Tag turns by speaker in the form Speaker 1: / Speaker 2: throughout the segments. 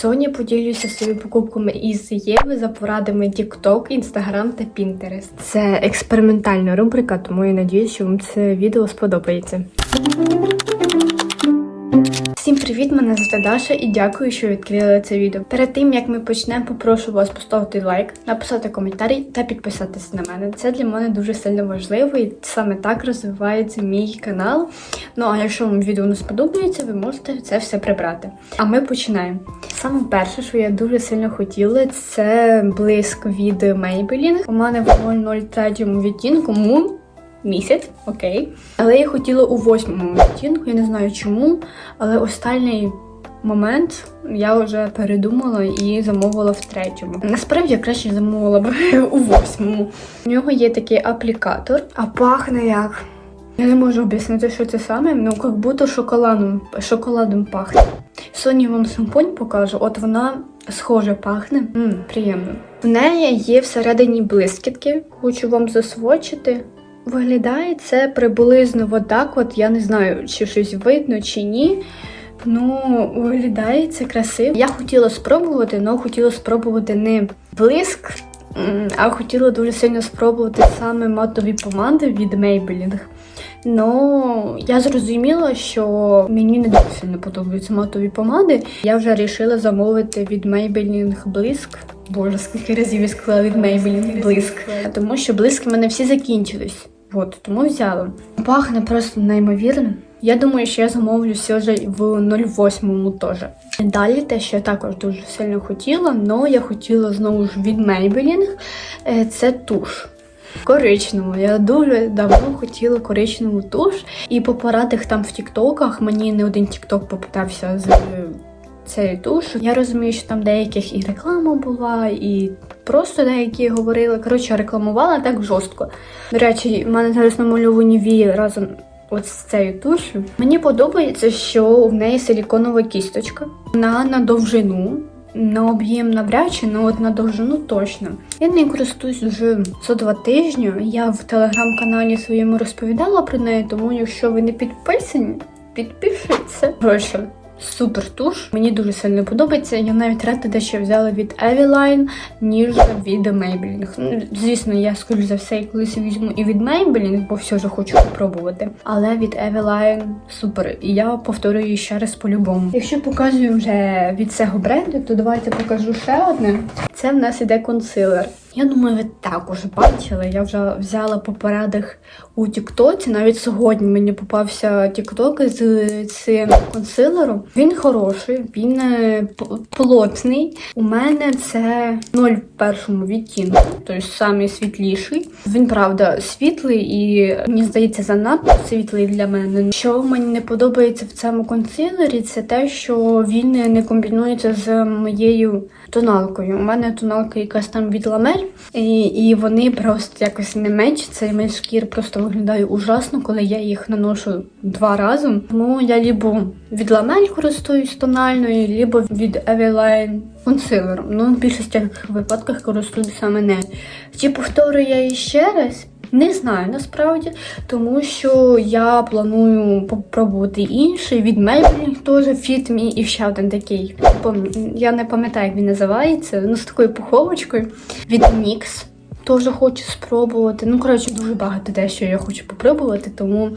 Speaker 1: Сьогодні поділюся своїми покупками із Єви за порадами TikTok, Instagram та Pinterest. Це експериментальна рубрика, тому я надіюсь, що вам це відео сподобається. Привіт! Мене звати Даша і дякую, що відкрили це відео. Перед тим як ми почнемо, попрошу вас поставити лайк, написати коментарі та підписатися на мене. Це для мене дуже сильно важливо, і саме так розвивається мій канал. Ну а якщо вам відео не сподобається, ви можете це все прибрати. А ми починаємо. Саме перше, що я дуже сильно хотіла, це блиск від Maybelline. У мене в 003 відтінку Moon місяць, окей. Але я хотіла у восьмому відтінку, я не знаю чому, але останній момент я вже передумала і замовила в третьому. Насправді я краще замовила б у восьмому. У нього є такий аплікатор, а пахне як. Я не можу об'яснити, що це саме, ну як будто шоколадом, шоколадом пахне. Сьогодні вам шампунь покажу, от вона схоже пахне. М, приємно. В неї є всередині блискітки, хочу вам засвочити. Виглядає це приблизно отак, от я не знаю, чи щось видно, чи ні. Ну, виглядає це красиво. Я хотіла спробувати, але хотіла спробувати не блиск, а хотіла дуже сильно спробувати саме матові помади від Maybelline. Ну, я зрозуміла, що мені не дуже сильно подобаються матові помади. Я вже вирішила замовити від Maybelline блиск. Боже, скільки разів я сказала від Maybelline блиск. Тому що блиски в мене всі закінчились. От, тому взяла. Пахне просто неймовірно. Я думаю, що я замовлю все вже в 08-му теж. Далі те, що я також дуже сильно хотіла, але я хотіла знову ж від Maybelline, е, це туш. Коричневу. Я дуже давно хотіла коричневу туш. І по порадах там в тіктоках мені не один тікток попитався з цією туш. Я розумію, що там деяких і реклама була, і просто деякі говорили. Коротше, рекламувала так жорстко. До речі, в мене зараз намальовані вії разом от з цією тушю. Мені подобається, що в неї силіконова кісточка. Вона на довжину. На об'єм навряд чи, але от на довжину точно. Я не користуюсь вже за два тижні. Я в телеграм-каналі своєму розповідала про неї, тому якщо ви не підписані, підпишіться. Коротше, Супер туш. Мені дуже сильно подобається. Я навіть рада дещо взяла від Eveline, ніж від Maybelline. Ну, Звісно, я скоріш за все колись візьму і від Maybelline, бо все ж хочу спробувати. Але від Eveline супер. І я повторюю ще раз по-любому. Якщо показую вже від цього бренду, то давайте покажу ще одне. Це в нас іде консилер. Я думаю, ви також бачили. Я вже взяла по у Тіктоці. Навіть сьогодні мені попався Тікток з цим консилером. Він хороший, він е, плотний. У мене це 0 в першому відтінку, тобто самий світліший. Він правда світлий і мені здається занадто світлий для мене. Що мені не подобається в цьому консилері, це те, що він не комбінується з моєю тоналкою. У мене тоналка якась там від ламель, і, і вони просто якось не мечаться, і моя шкіра просто виглядає ужасно, коли я їх наношу два рази. Тому я лібо від ламель користуюсь тональною, лібо від Eveline консилером. Ну, в більшості випадках користуюсь саме нею. Чи повторюю я її ще раз? Не знаю насправді, тому що я планую попробувати інший від Maybelline теж Fit Me і ще один такий. Я не пам'ятаю, як він називається. Ну, з такою пуховочкою від NYX. Теж хочу спробувати. Ну, коротше, дуже багато дещо я хочу попробувати, тому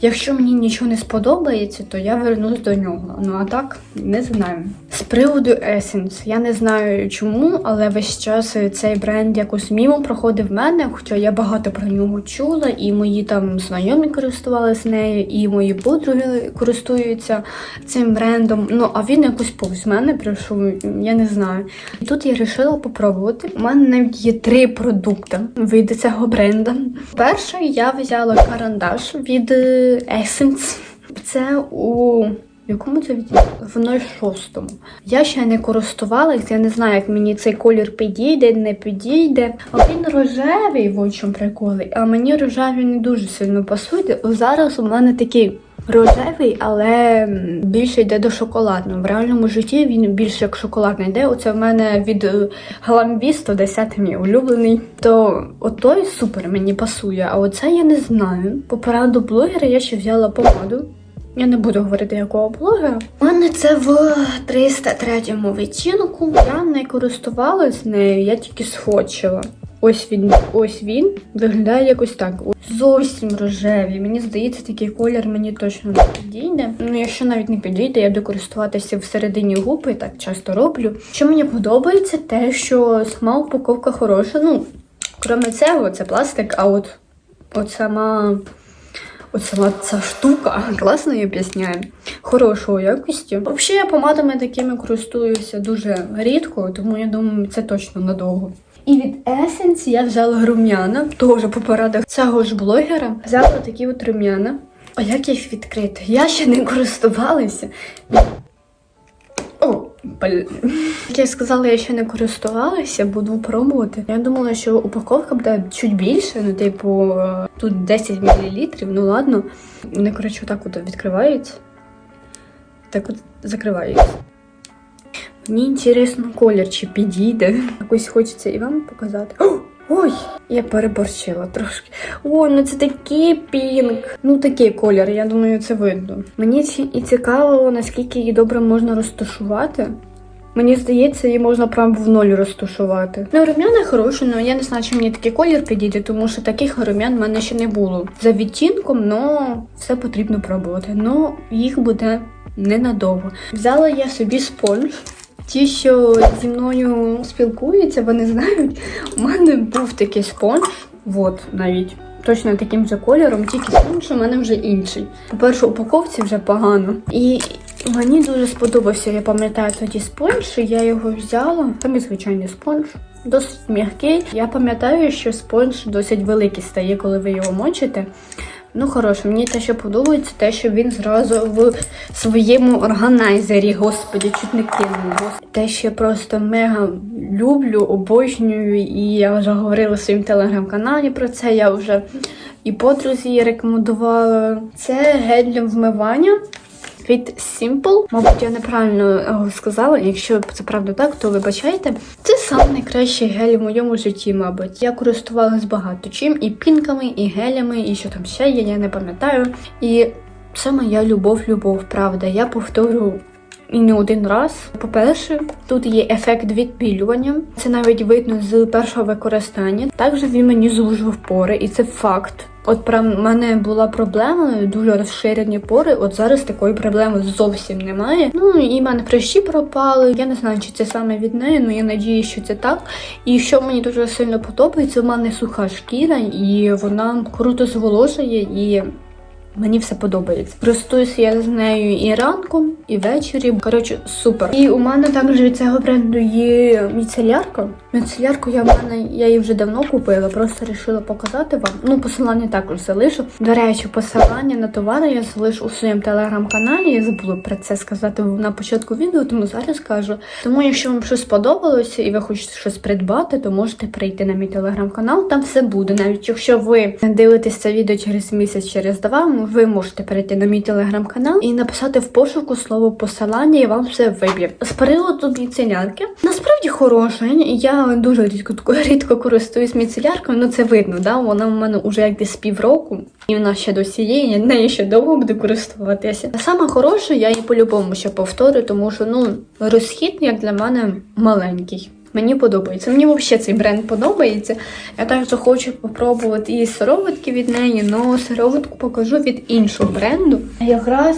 Speaker 1: якщо мені нічого не сподобається, то я вернусь до нього. Ну а так, не знаю. З приводу Essence, я не знаю чому, але весь час цей бренд якось мімо проходив в мене, хоча я багато про нього чула, і мої там знайомі користувалися нею, і мої подруги користуються цим брендом. Ну, а він якось повз мене прийшов, я не знаю. І тут я вирішила попробувати. У мене навіть є три продукти від цього бренду. Перший я взяла карандаш від е, Essence. Це у якому це відтінку? В 06-му. Я ще не користувалась, я не знаю, як мені цей колір підійде, не підійде. Він рожевий, в очому приколи, а мені рожевий не дуже сильно пасує. Зараз у мене такий рожевий, але більше йде до шоколадного. В реальному житті він більше як шоколадний йде. Оце в мене від е, Glambi 110 мій улюблений. То отой супер мені пасує, а оце я не знаю. По пораду блогера я ще взяла помаду Я не буду говорити якого блогера. У мене це в 303 відтінку. Я не користувалась нею, я тільки схочила. Ось він, ось він виглядає якось так. Зовсім рожевий. Мені здається, такий колір мені точно не підійде. Ну, якщо навіть не підійде, я буду користуватися всередині губи, так часто роблю. Що мені подобається, те, що сама упаковка хороша. Ну, крім цього, це пластик, а от, от сама. От сама ця штука, класно її об'ясняє, Хорошою якості. Взагалі, я помадами такими користуюся дуже рідко, тому я думаю, це точно надовго. І від Essence я взяла рум'яна, теж по порадах цього ж блогера. Взяла такі от рум'яна. А як їх відкрити? Я ще не користувалася. Як я сказала, я ще не користувалася, буду пробувати. Я думала, що упаковка буде чуть більше, ну, типу, тут 10 мл, ну ладно. Вони, коротше, отак от відкриваються. Так от закриваються. Мені інтересно колір, чи підійде. Якось хочеться і вам показати. О, Ой, я переборщила трошки. Ой, ну це такий пінк. Ну такий колір, я думаю, це видно. Мені і цікаво, наскільки її добре можна розташувати. Мені здається, її можна прямо в ноль розташувати. Ну, рум'яна хороша, але я не знаю, чи мені такий колір підійде, тому що таких рум'ян в мене ще не було. За відтінком, но все потрібно пробувати. Ну, їх буде ненадовго. Взяла я собі спонж. Ті, що зі мною спілкуються, вони знають. У мене був такий спонж, от навіть. Точно таким же кольором, тільки спонж у мене вже інший. По-перше, упаковці вже погано. І мені дуже сподобався, я пам'ятаю тоді спонж, я його взяла. Там і звичайний спонж. Досить м'який. Я пам'ятаю, що спонж досить великий стає, коли ви його мочите. Ну, хороше, мені те, що подобається, те, що він зразу в своєму органайзері, господі, чуть не кинув. Те, що просто мега люблю, обожнюю, і я вже говорила в своїм телеграм-каналі про це. Я вже і подрузі рекомендувала. Це гель для вмивання. Від Simple. Мабуть, я неправильно його сказала. Якщо це правда так, то вибачайте. Це сам найкращий гель в моєму житті, мабуть. Я користувалась багато чим, і пінками, і гелями, і що там ще є, я не пам'ятаю. І це моя любов-любов, правда. Я повторю і не один раз. По-перше, тут є ефект відпілювання. Це навіть видно з першого використання. Також він мені звужував пори, і це факт. От прям мене була проблема, дуже розширені пори. От зараз такої проблеми зовсім немає. Ну і в мене прищі пропали. Я не знаю, чи це саме від неї, але я надію, що це так. І що мені дуже сильно подобається, в мене суха шкіра, і вона круто зволожує і. Мені все подобається. Користуюся я з нею і ранком, і ввечері. Коротше, супер. І у мене також від цього бренду є міцелярка. Міцелярку я в мене я її вже давно купила, просто вирішила показати вам. Ну, посилання також залишу. До речі, посилання на товари я залишу у своєму телеграм-каналі. Я забула про це сказати на початку відео, тому зараз кажу. Тому, якщо вам щось сподобалося і ви хочете щось придбати, то можете прийти на мій телеграм-канал. Там все буде. Навіть якщо ви дивитесь це відео через місяць, через два, ви можете перейти на мій телеграм-канал і написати в пошуку слово посилання, і вам все виб'є. З приводу міцелярки насправді хороша. Я дуже рідко рідко користуюсь міцеляркою, ну це видно, да? Вона в мене вже як десь півроку, і вона ще досі є, я нею ще довго буду користуватися. Саме хороше, я її по-любому ще повторю, тому що ну розхід як для мене маленький. Мені подобається. Мені взагалі цей бренд подобається. Я також хочу попробувати і сироватки від неї, але сироватку покажу від іншого бренду. Якраз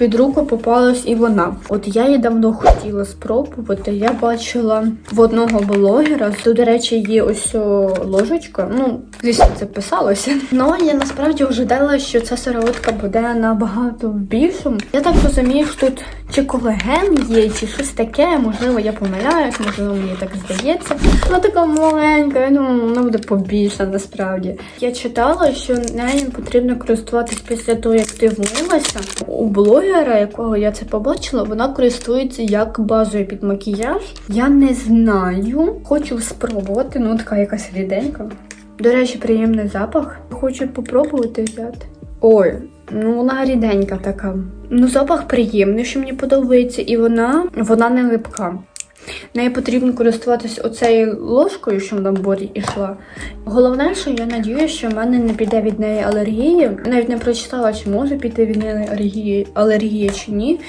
Speaker 1: під руку попалась і вона. От я її давно хотіла спробувати. Я бачила в одного блогера, тут, до речі, є ось ложечка. Ну, звісно, це писалося. Ну я насправді ожидала, що ця сироватка буде набагато більшим. Я так розумію, що тут чи колаген є, чи щось таке. Можливо, я помиляюсь, можливо, мені так здається. Вона така маленька, думаю, вона буде побільша насправді. Я читала, що нею потрібно користуватись після того, як ти вмилася. У блогера, якого я це побачила, вона користується як базою під макіяж. Я не знаю. Хочу спробувати, ну така якась ріденька. До речі, приємний запах. Хочу попробувати взяти. Ой, ну вона ріденька така. Ну, запах приємний, що мені подобається, і вона, вона не липка. Нею потрібно користуватися оцею ложкою, що в наборі йшла. Головне, що я надію, що в мене не піде від неї алергія. Навіть не прочитала, чи може піти від неї алергія, алергія чи ні.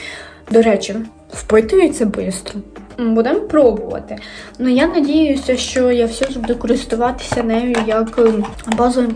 Speaker 1: До речі, впитується швидко. Будемо пробувати. Ну я надіюся, що я все ж буду користуватися нею як ем, базовим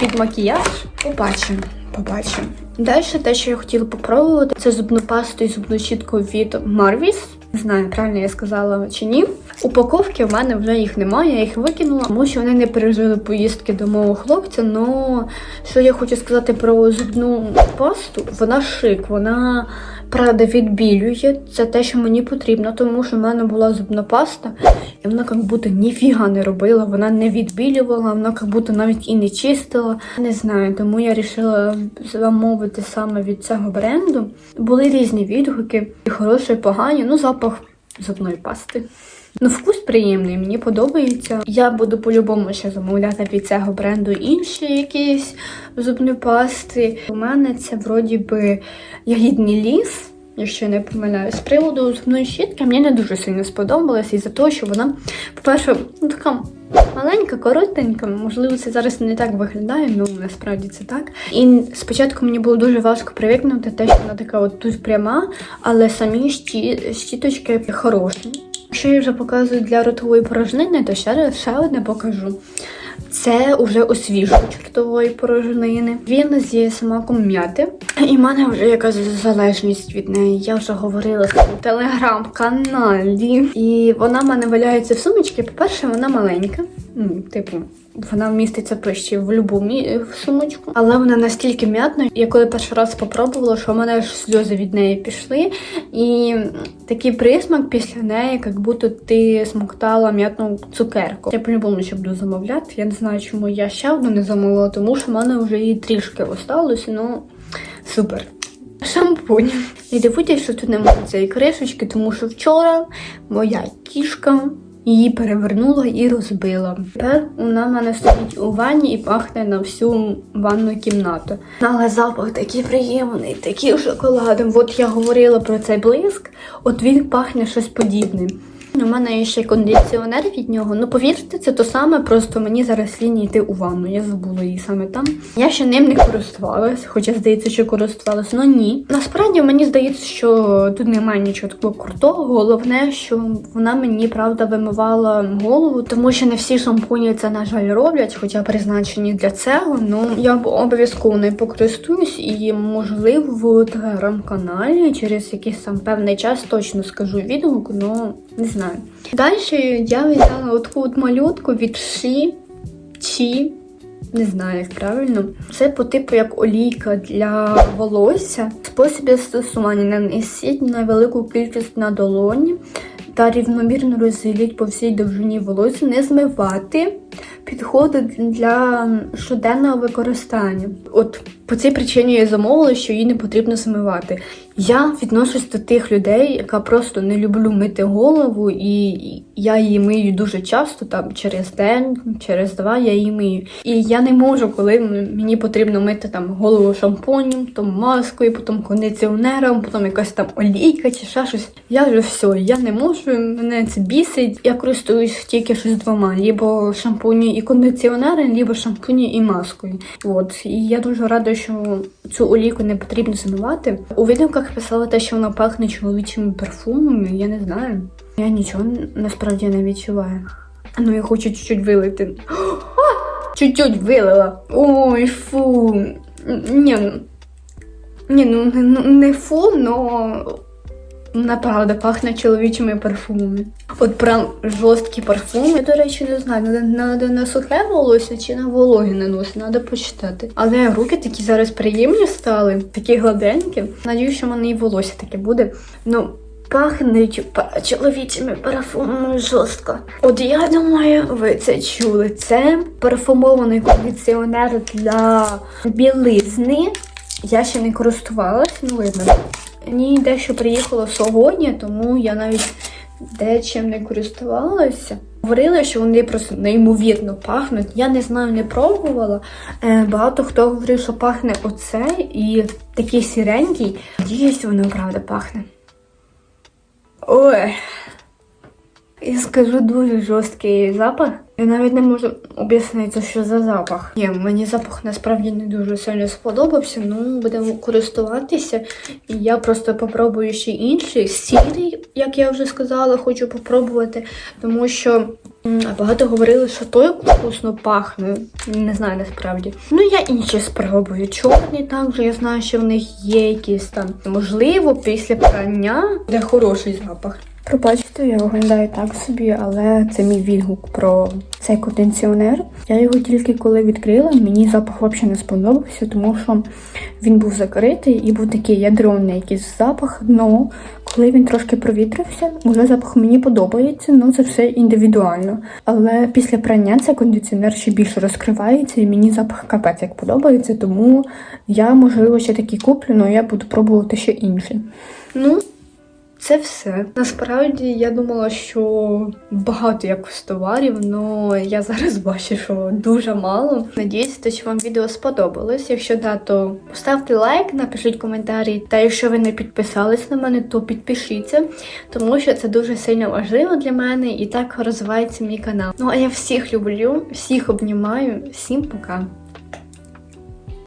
Speaker 1: під макіяж. Побачимо. Побачимо. Далі те, що я хотіла попробувати, це зубну пасту і зубну щітку від Marvis. Знаю, правильно я сказала чи ні. Упаковки в мене вже їх немає, я їх викинула, тому що вони не пережили поїздки до мого хлопця. Ну що я хочу сказати про зубну пасту, вона шик, вона правда відбілює. Це те, що мені потрібно, тому що в мене була зубна паста, і вона як будто ніфіга не робила, вона не відбілювала, вона як будто навіть і не чистила. Не знаю, тому я вирішила замовити саме від цього бренду. Були різні відгуки, і хороші, і погані. Ну, запах зубної пасти. Ну, вкус приємний, мені подобається. Я буду по-любому ще замовляти від цього бренду інші якісь зубні пасти. У мене це вроді би ягідний ліс, якщо я не помиляюсь. З приводу зубної щітки мені не дуже сильно сподобалося із-за того, що вона, по-перше, ну така маленька, коротенька. Можливо, це зараз не так виглядає, ну насправді це так. І спочатку мені було дуже важко привикнути те, що вона така от тут пряма, але самі щі... щіточки хороші. Якщо я вже показую для ротової порожнини, то ще ще одне покажу. Це уже освіжувач ротової порожнини. Він зі смаком м'яти. І в мене вже якась залежність від неї. Я вже говорила в телеграм-каналі. І вона в мене валяється в сумочці. По-перше, вона маленька. Ну, типу, вона вміститься почти в будь-яку сумочку. Але вона настільки м'ятна. Я коли перший раз попробувала, що в мене аж сльози від неї пішли. І такий присмак після неї, як будто ти смоктала м'ятну цукерку. Я по-любому ще буду замовляти. Я не знаю, чому я ще одну не замовила, тому що в мене вже її трішки осталося. Ну, супер. Шампунь. Не дивуйтесь, що тут немає цієї кришечки, тому що вчора моя кішка її перевернула і розбила. Тепер вона в мене стоїть у ванні і пахне на всю ванну кімнату. Але запах такий приємний, такий шоколадом. От я говорила про цей блиск, от він пахне щось подібне. У мене є ще кондиціонер від нього. Ну повірте, це то саме, просто мені зараз лінії йти у ванну. Я забула її саме там. Я ще ним не користувалась, хоча здається, що користувалась, але ні. Насправді мені здається, що тут немає нічого такого крутого. Головне, що вона мені правда вимивала голову, тому що не всі шампуні це, на жаль, роблять, хоча призначені для цього. Ну я обов'язково не покористуюсь і, можливо, в телеграм-каналі через якийсь там певний час точно скажу відгук, ну не знаю. Далі я взяла таку от малютку від Ші Чі. Не знаю, як правильно. Це по типу як олійка для волосся. Спосіб застосування нанесіть на велику кількість на долоні та рівномірно розділіть по всій довжині волосся, не змивати. Підходить для щоденного використання. От по цій причині я замовила, що її не потрібно змивати. Я відношусь до тих людей, яка просто не люблю мити голову, і я її мию дуже часто, там через день, через два я її мию. І я не можу, коли мені потрібно мити там голову шампунем, потім маскою, потім кондиціонером, потім якась там олійка чи ще щось. Я вже все, я не можу, мене це бісить. Я користуюсь тільки щось двома: лібо шампуні і кондиціонери, лібо шампуні і маскою. От і я дуже рада, що цю олійку не потрібно змивати. У відгуках писала те, що вона пахне чоловічими парфумами. Я не знаю. Я нічого насправді не відчуваю. Ну, я хочу чуть-чуть вилити. Чуть-чуть вилила. Ой, фу. Ні, ні, ну не- ну, не фу, но Направда пахне чоловічими парфумами. От прям жорсткі парфуми. Я, до речі, не знаю, треба на сухе волосся чи на вологе наносити, треба почитати. Але руки такі зараз приємні стали, такі гладенькі. Надіюсь, що в мене і волосся таке буде. Ну, пахнуть чоловічими парфумами жорстко. От я думаю, ви це чули. Це парфумований кондиціонер для білизни. Я ще не користувалась, ну видно. Мені дещо приїхало сьогодні, тому я навіть дечим не користувалася. Говорили, що вони просто неймовірно пахнуть. Я не знаю, не пробувала. Е, багато хто говорив, що пахне оце і такий сіренький. Надіюсь, воно правда пахне. Ой. Я скажу дуже жорсткий запах. Я навіть не можу об'яснити, що за запах. Ні, мені запах насправді не дуже сильно сподобався. Ну, будемо користуватися. І я просто попробую ще інший сірий, як я вже сказала, хочу попробувати, тому що багато говорили, що той вкусно пахне. Не знаю насправді. Ну, я інші спробую. Чорний також, я знаю, що в них є якісь там, можливо, після прання де хороший запах. Пробачте, я виглядаю так собі, але це мій відгук про цей кондиціонер. Я його тільки коли відкрила, мені запах взагалі не сподобався, тому що він був закритий і був такий ядерний якийсь запах. Ну, коли він трошки провітрився, вже запах мені подобається, ну це все індивідуально. Але після прання цей кондиціонер ще більше розкривається, і мені запах капець як подобається, тому я, можливо, ще такий куплю, але я буду пробувати ще інший. Ну, це все. Насправді я думала, що багато якось товарів, але я зараз бачу, що дуже мало. Надіюсь, що вам відео сподобалось. Якщо да, то поставте лайк, напишіть коментарі. Та якщо ви не підписались на мене, то підпишіться, тому що це дуже сильно важливо для мене і так розвивається мій канал. Ну а я всіх люблю, всіх обнімаю, всім пока.